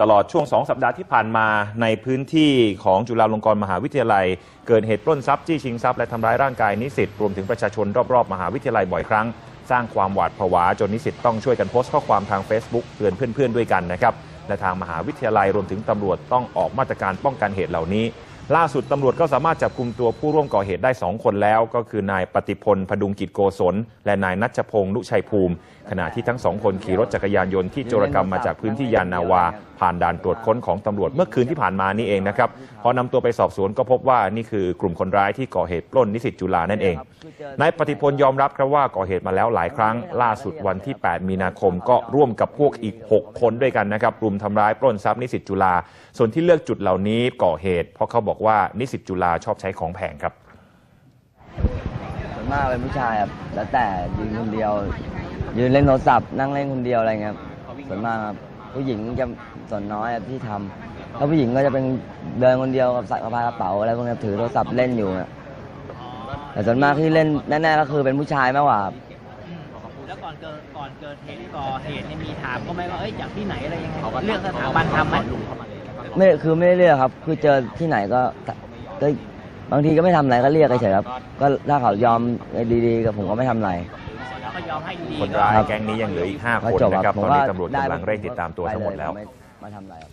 ตลอดช่วง 2 สัปดาห์ที่ผ่านมาในพื้นที่ของจุฬาลงกรณ์มหาวิทยาลัย เกิดเหตุปล้นทรัพย์จี้ชิงทรัพย์และทำร้ายร่างกายนิสิตรวมถึงประชาชนรอบๆ มหาวิทยาลัยบ่อยครั้ง สร้างความหวาดผวาจนนิสิตต้องช่วยกันโพสต์ข้อความทาง Facebook เตือนเพื่อนๆด้วยกันนะครับและทางมหาวิทยาลัยรวมถึงตำรวจต้องออกมาตรการป้องกันเหตุเหล่านี้ ล่าสุดตำรวจก็สามารถจับกลุ่มตัวผู้ร่วมก่อเหตุได้ 2 คนแล้ว ก็คือนายปฏิพลพดุงกิจโกศล และนายนัชพงศ์นุชัยภูมิ ขณะที่ทั้งสองคนขี่รถจักรยานยนต์ที่โจรกรรมมาจากพื้นที่ยานนาวา ผ่านด่านตรวจค้นของตำรวจเมื่อคืนที่ผ่านมานี่เองนะครับพอนำตัวไปสอบสวนก็พบว่านี่คือกลุ่มคนร้ายที่ก่อเหตุปล้นนิสิตจุฬานั่นเองนายปฏิพลยอมรับครับว่าก่อเหตุมาแล้วหลายครั้งล่าสุดวันที่ 8 มีนาคมก็ร่วมกับพวกอีก 6 คนด้วยกันนะครับรุมทำร้ายปล้นทรัพย์นิสิตจุฬาส่วนที่เลือกจุดเหล่านี้ก่อเหตุ เพราะเขาบอกว่านิสิตจุฬาชอบใช้ของแพงครับส่วนมากเป็นผู้ชายครับแล้วแต่ยืนคนเดียว ยืนเล่นโทรศัพท์นั่งเล่นคนเดียวอะไรเงี้ยครับส่วนมากครับ ผู้หญิงจะส่วนน้อยครับที่ทำถ้าผู้หญิงก็จะเป็นเดินคนเดียวกับใส่กระเป๋ากระเป๋าอะไรพวกนี้ถือโทรศัพท์เล่นอยู่อะแต่ส่วนมากที่เล่นแน่ๆก็คือเป็นผู้ชายมากกว่าครับแล้วก่อนเกิดก่อนเกิดเหตุก่อเหตุเนี่ยมีถามก็ไหมว่าเอ้ยจากที่ไหนอะไรยังไงเรื่องสถาบันทำไหมไม่คือไม่ได้เลือกครับ คือเจอที่ไหนก็ก็บางทีก็ไม่ทำอะไรก็เรียกเฉยๆครับก็ถ้าเขายอมดีๆกับผมก็ไม่ทำอะไร คนร้ายครับแก๊งนี้ยังเหลืออีก5ก็คนจบนะครับผตมอนว่านี้ตำรวจกำลังเร่งติดตามตัวทั้งหมดแล้วไปเยไมาทำอะไรครับ